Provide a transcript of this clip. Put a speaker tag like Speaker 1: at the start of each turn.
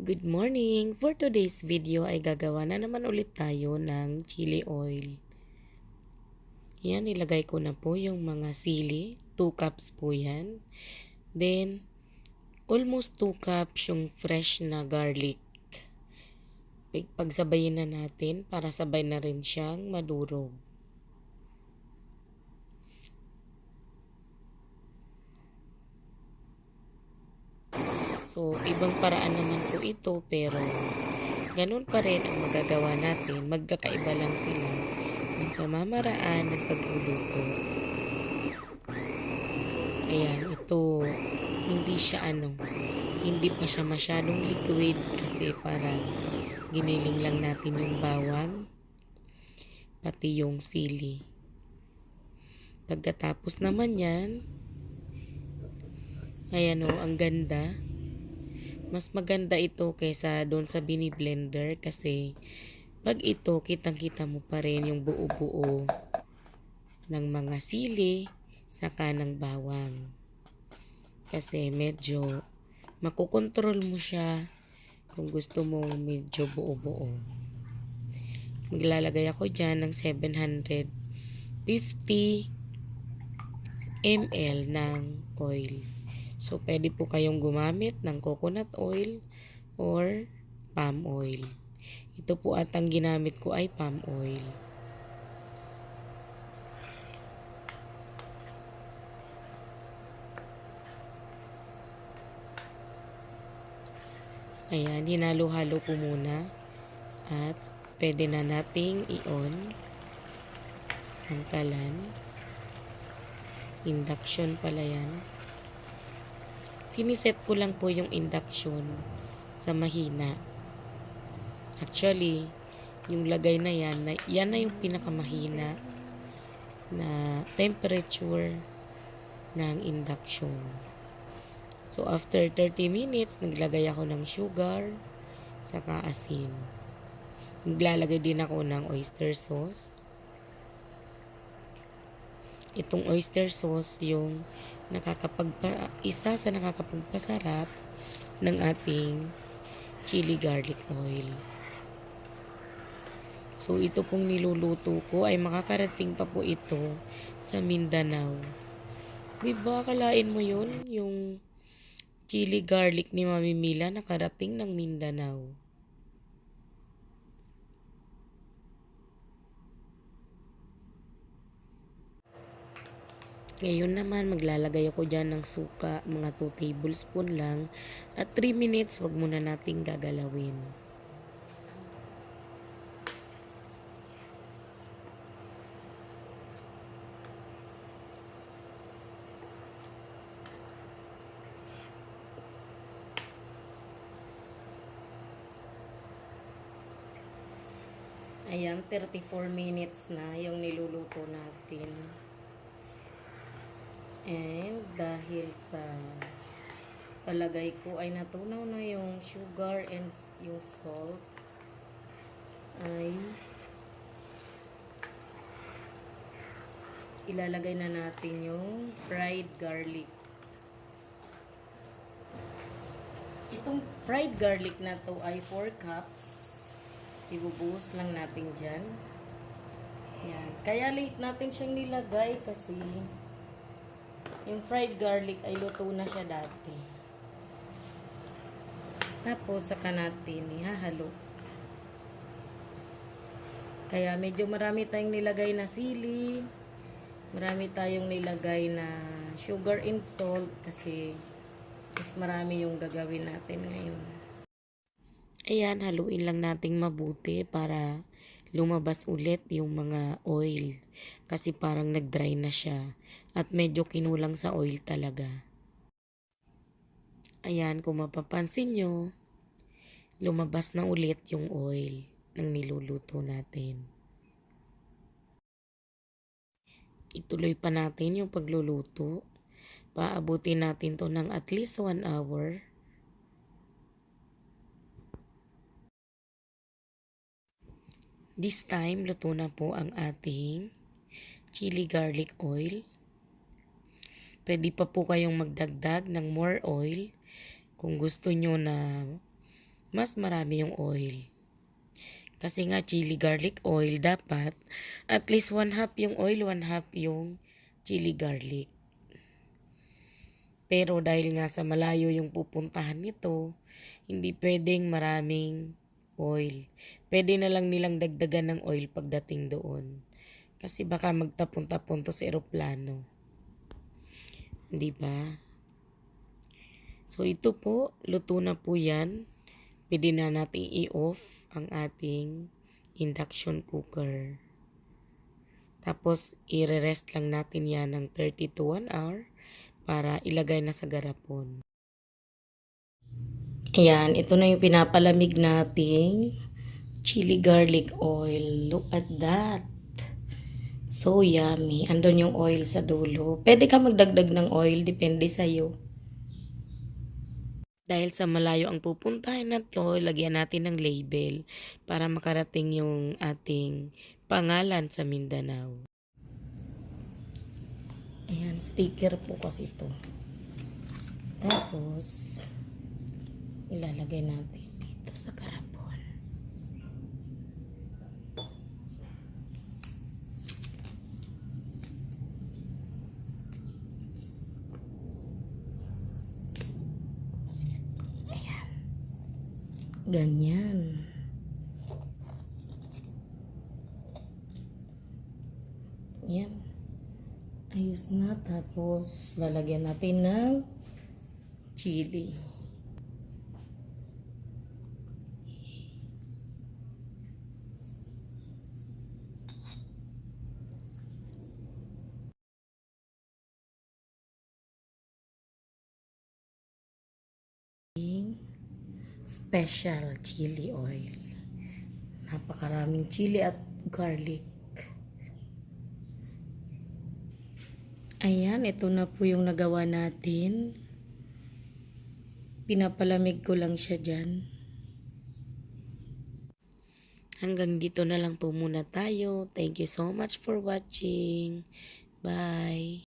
Speaker 1: Good morning! For today's video ay gagawa na naman ulit tayo ng chili oil. Yan, ilagay ko na po yung mga sili. 2 cups po yan. Then, almost 2 cups yung fresh na garlic. Pag- Pagsabayin na natin para sabay na rin siyang madurog. So, ibang paraan naman po ito pero ganun pa rin ang magagawa natin. Magkakaiba lang sila ng pamamaraan ng pagluluto. Ayan, ito hindi siya ano, hindi pa siya masyadong liquid kasi para giniling lang natin yung bawang pati yung sili. Pagkatapos naman yan, ayan o, ang ganda. Mas maganda ito kaysa doon sa bini-blender kasi pag ito, kitang-kita mo pa rin yung buo-buo ng mga sili saka ng bawang. Kasi medyo makokontrol mo siya kung gusto mo medyo buo-buo. Maglalagay ako dyan ng 750 ml ng oil. So, pwede po kayong gumamit ng coconut oil or palm oil. Ito po at ang ginamit ko ay palm oil. Ayan, hinalo-halo ko muna. At pwede na nating i-on ang kalan. Induction pala yan. Siniset ko lang po yung induction sa mahina. Actually, yung lagay na yan, na, yan na yung pinakamahina na temperature ng induction. So, after 30 minutes, naglagay ako ng sugar, saka asin. Naglalagay din ako ng oyster sauce. Itong oyster sauce yung nakakapagpa isa sa nakakapagpasarap ng ating chili garlic oil. So ito pong niluluto ko ay makakarating pa po ito sa Mindanao. Di ba kalain mo yun? Yung chili garlic ni Mami Mila nakarating ng Mindanao. Ngayon naman, maglalagay ako dyan ng suka, mga 2 tablespoon lang. At 3 minutes, wag muna nating gagalawin. Ayan, 34 minutes na yung niluluto natin. And dahil sa palagay ko ay natunaw na yung sugar and yung salt ay ilalagay na natin yung fried garlic. Itong fried garlic na to ay 4 cups. Ibubuhos lang natin dyan. Yan. Kaya late natin siyang nilagay kasi yung fried garlic ay luto na siya dati. Tapos, saka natin ihahalo. Kaya medyo marami tayong nilagay na sili. Marami tayong nilagay na sugar and salt kasi mas marami yung gagawin natin ngayon. Ayan, haluin lang nating mabuti para lumabas ulit yung mga oil. Kasi parang nag-dry na siya. At medyo kinulang sa oil talaga. Ayan, kung mapapansin nyo, lumabas na ulit yung oil ng niluluto natin. Ituloy pa natin yung pagluluto. Paabutin natin to ng at least 1 hour. This time, luto na po ang ating chili garlic oil. Pwede pa po kayong magdagdag ng more oil kung gusto nyo na mas marami yung oil. Kasi nga chili garlic oil dapat at least one half yung oil, one half yung chili garlic. Pero dahil nga sa malayo yung pupuntahan nito, hindi pwedeng maraming oil. Pwede na lang nilang dagdagan ng oil pagdating doon. Kasi baka magtapon-tapon to sa eroplano. Di ba? So ito po, luto na po yan. Pwede na natin i-off ang ating induction cooker. Tapos, i-rest lang natin yan ng 30 to 1 hour para ilagay na sa garapon. Ayan, ito na yung pinapalamig nating chili garlic oil. Look at that. So yummy. Andun yung oil sa dulo. Pwede ka magdagdag ng oil, depende sa'yo. Dahil sa malayo ang pupuntahan natin, lagyan natin ng label para makarating yung ating pangalan sa Mindanao. Ayan, sticker po kasi ito. Tapos, ilalagay natin dito sa karapon. Ayan. Ganyan. Yan. Ayos na. Tapos, lalagyan natin ng chili. Special chili oil. Napakaraming chili at garlic. Ayan, ito na po yung nagawa natin. Pinapalamig ko lang siya dyan. Hanggang dito na lang po muna tayo. Thank you so much for watching. Bye.